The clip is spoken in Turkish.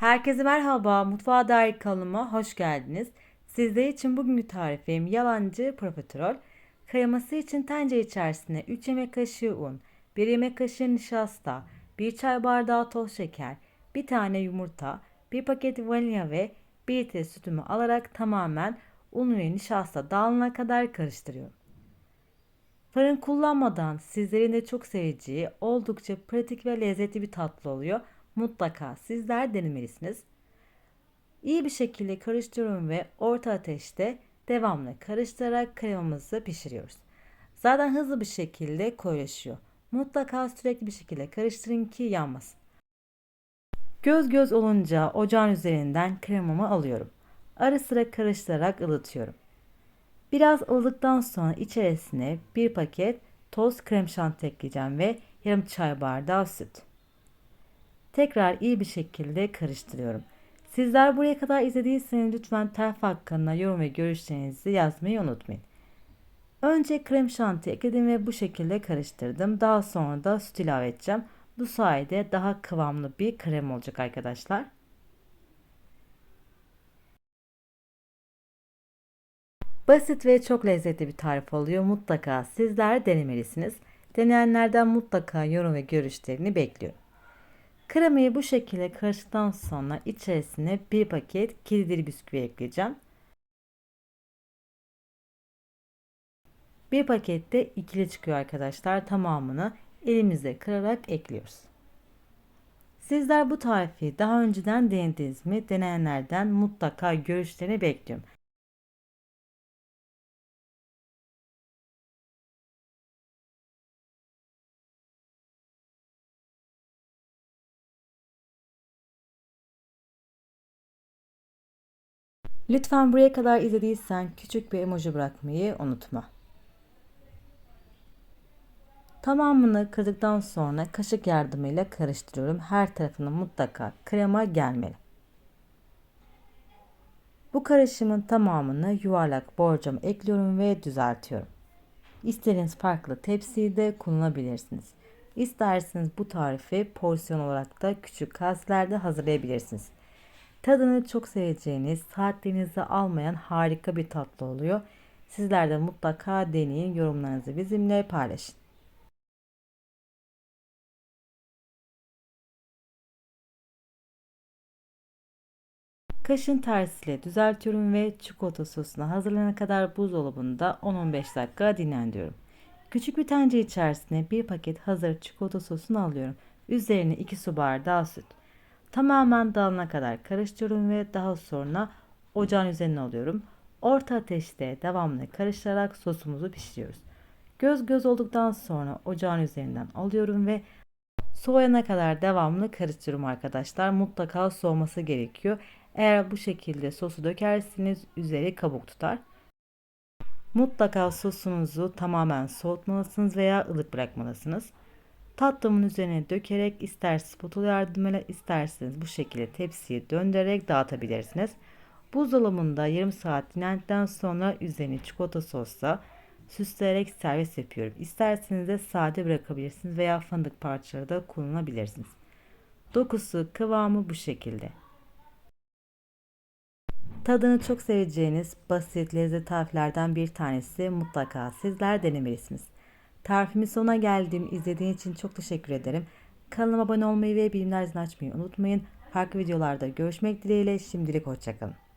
Herkese merhaba, Mutfağa Dair kanalıma hoş geldiniz. Sizler için bugünkü tarifim yalancı profiterol. Kreması için tencere içerisine 3 yemek kaşığı un, 1 yemek kaşığı nişasta, 1 çay bardağı toz şeker, 1 tane yumurta, 1 paket vanilya ve 1 litre sütümü alarak tamamen un ve nişasta dağılana kadar karıştırıyorum. Fırın kullanmadan sizlerin de çok seveceği oldukça pratik ve lezzetli bir tatlı oluyor. Mutlaka sizler denemelisiniz. İyi bir şekilde karıştırıyorum ve orta ateşte devamlı karıştırarak kremamızı pişiriyoruz. Zaten hızlı bir şekilde koyulaşıyor. Mutlaka sürekli bir şekilde karıştırın ki yanmasın. Göz göz olunca ocağın üzerinden kremamı alıyorum. Ara sıra karıştırarak ılıtıyorum. Biraz ılıdıktan sonra içerisine bir paket toz krem şanti ekleyeceğim ve yarım çay bardağı süt. Tekrar iyi bir şekilde karıştırıyorum. Sizler buraya kadar izlediyseniz lütfen tarif hakkında yorum ve görüşlerinizi yazmayı unutmayın. Önce krem şanti ekledim ve bu şekilde karıştırdım. Daha sonra da süt ilave edeceğim. Bu sayede daha kıvamlı bir krem olacak arkadaşlar. Basit ve çok lezzetli bir tarif oluyor. Mutlaka sizler denemelisiniz. Deneyenlerden mutlaka yorum ve görüşlerini bekliyorum. Kremayı bu şekilde karıştıktan sonra içerisine bir paket kiridili bisküvi ekleyeceğim. Bir pakette ikili çıkıyor arkadaşlar. Tamamını elimizle kırarak ekliyoruz. Sizler bu tarifi daha önceden denediniz mi? Deneyenlerden mutlaka görüşlerini bekliyorum. Lütfen buraya kadar izlediysen küçük bir emoji bırakmayı unutma. Tamamını kırdıktan sonra kaşık yardımıyla karıştırıyorum. Her tarafına mutlaka krema gelmeli. Bu karışımın tamamını yuvarlak borcama ekliyorum ve düzeltiyorum. İstediğiniz farklı tepsiyi de kullanabilirsiniz. İsterseniz bu tarifi porsiyon olarak da küçük kaselerde hazırlayabilirsiniz. Tadını çok seveceğiniz, saatlerinizi almayan harika bir tatlı oluyor. Sizler de mutlaka deneyin, yorumlarınızı bizimle paylaşın. Kaşın tersiyle düzeltiyorum ve çikolata sosuna hazırlanana kadar buzdolabında 10-15 dakika dinlendiriyorum. Küçük bir tencere içerisine bir paket hazır çikolata sosunu alıyorum. Üzerine 2 su bardağı süt. Tamamen dağılana kadar karıştırıyorum ve daha sonra ocağın üzerine alıyorum. Orta ateşte devamlı karıştırarak sosumuzu pişiriyoruz. Göz göz olduktan sonra ocağın üzerinden alıyorum ve soğuyana kadar devamlı karıştırıyorum arkadaşlar. Mutlaka soğuması gerekiyor. Eğer bu şekilde sosu dökerseniz üzeri kabuk tutar. Mutlaka sosunuzu tamamen soğutmalısınız veya ılık bırakmalısınız. Tatlımın üzerine dökerek ister spatula yardımıyla isterseniz bu şekilde tepsiye döndürerek dağıtabilirsiniz. Buzdolabında yarım saat dinlendikten sonra üzerine çikolata sosla süsleyerek servis yapıyorum. İsterseniz de sade bırakabilirsiniz veya fındık parçaları da kullanabilirsiniz. Dokusu, kıvamı bu şekilde. Tadını çok seveceğiniz basit lezzet tariflerden bir tanesi mutlaka sizler denemelisiniz. Tarifimin sonuna geldim. İzlediğiniz için çok teşekkür ederim. Kanalıma abone olmayı ve zilini açmayı unutmayın. Farklı videolarda görüşmek dileğiyle şimdilik hoşçakalın.